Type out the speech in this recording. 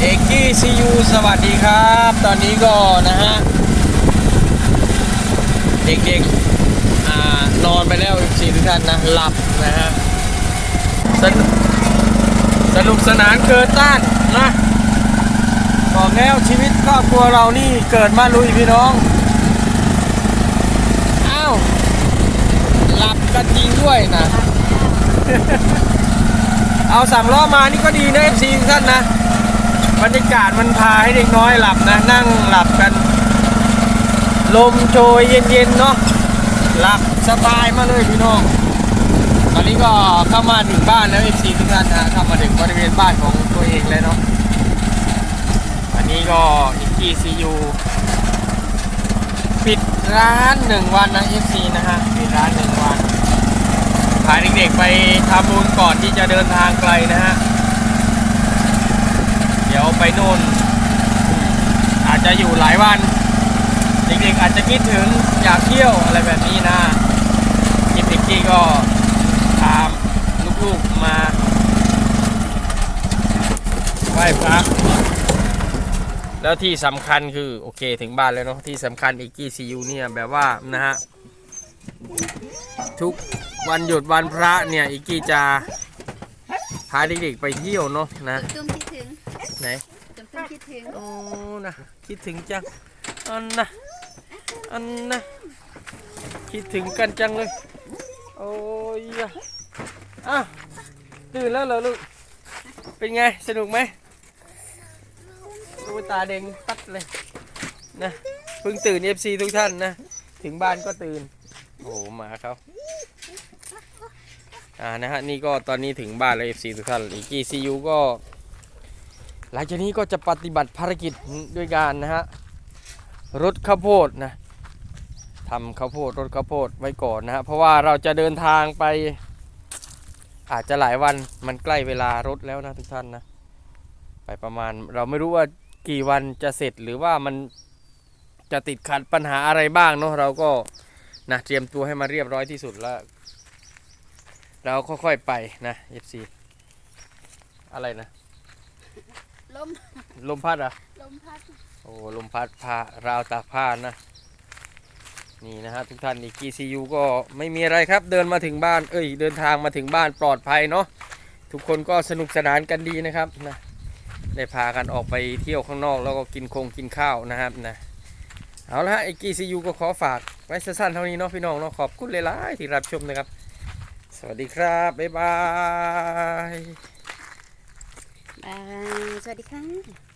เอกกี้ซียูสวัสดีครับ ตอนนี้ก็นะฮะ เด็กๆนอนไปแล้วสี่ทุกท่านนะ หลับนะฮะ สนุกสนุกสนานเกินต้านนะบอกแล้วชีวิตครอบครัวเรานี่เกิดมาลุยพี่น้อง อ้าว หลับกันจริงด้วยนะ เอาสามล้อมานี่ก็ดีนะ FC ทุกท่านนะ บรรยากาศมันพาให้เด็กน้อยหลับนะ นั่งหลับกัน ลมโชยเย็นๆเนาะหลับสบายมาเลยพี่น้องตอนนี้ก็เข้ามาถึงบ้านแล้ว FC ทุกท่านนะเข้ามาถึงบริเวณบ้านของตัวเองแล้วเนาะอันนี้ก็อิกกี้ซียูปิดร้านหนึ่งวันนะ FC นะฮะปิดร้านหนึ่งวันพาเด็กๆไปทำบุญก่อนที่จะเดินทางไกลนะฮะ ดี๋ยวไปโน่น อาจจะอยู่หลายวัน เด็กๆอาจจะคิดถึงอยากเที่ยวอะไรแบบนี้นะกินเด็กกี้ก็ตามลูกๆมาไหว้พระแล้วที่สำคัญคือโอเคถึงบ้านแล้วเนาะที่สำคัญอีกกี้ซียูเนี่ยแบบว่านะฮะทุกวันหยุดวันพระเนี่ยอีกกี้จะพาเด็กๆไปเที่ยวเนาะนะ ไหนตุ้มตุ้มคิดถึงโอ้นะคิดถึงจังอันนะอันนะคิดถึงกันจังเลย โอ้ยอะอะตื่นแล้วเหรอลูก เป็นไงสนุกไหมดูตาแดงปัดเลยนะเพิ่งตื่น FC ทุกท่านนะถึงบ้านก็ตื่น โอ้หมาเขาอ่านะฮะนี่ก็ตอนนี้ถึงบ้านแล้ว FC ทุกท่านอีกกี่ซียูก็ หลังจากนี้ก็จะปฏิบัติภารกิจด้วยการนะฮะรดข้าวโพดนะทำข้าวโพดรดข้าวโพดไว้ก่อนนะฮะเพราะว่าเราจะเดินทางไป อาจจะหลายวันมันใกล้เวลารถแล้วนะทุกท่านนะไปประมาณเราไม่รู้ว่ากี่วันจะเสร็จหรือว่ามันจะติดขัดปัญหาอะไรบ้างเนาะเราก็นะเตรียมตัวให้มาเรียบร้อยที่สุดแล้ว เราค่อยๆไปนะ FC อะไรนะ ลมลมพัดเหรอะ ลมพัดโอ้ลมพัดพาราวตากผ้านะ นี่นะฮะทุกท่านอีกกีซียูก็ไม่มีอะไรครับ เดินมาถึงบ้าน เอ้ย เดินทางมาถึงบ้านปลอดภัยเนาะ ทุกคนก็สนุกสนานกันดีนะครับนะ ได้พากันออกไปเที่ยวข้างนอกแล้วก็กินคงกินข้าวนะครับนะ เอาละฮะไอกีซียูก็ขอฝากไว้สั้นๆเท่านี้เนาะพี่น้องเนาะขอบคุณหลายๆที่รับชมนะครับ สวัสดีครับ บ๊ายบายบาย สวัสดีค่ะ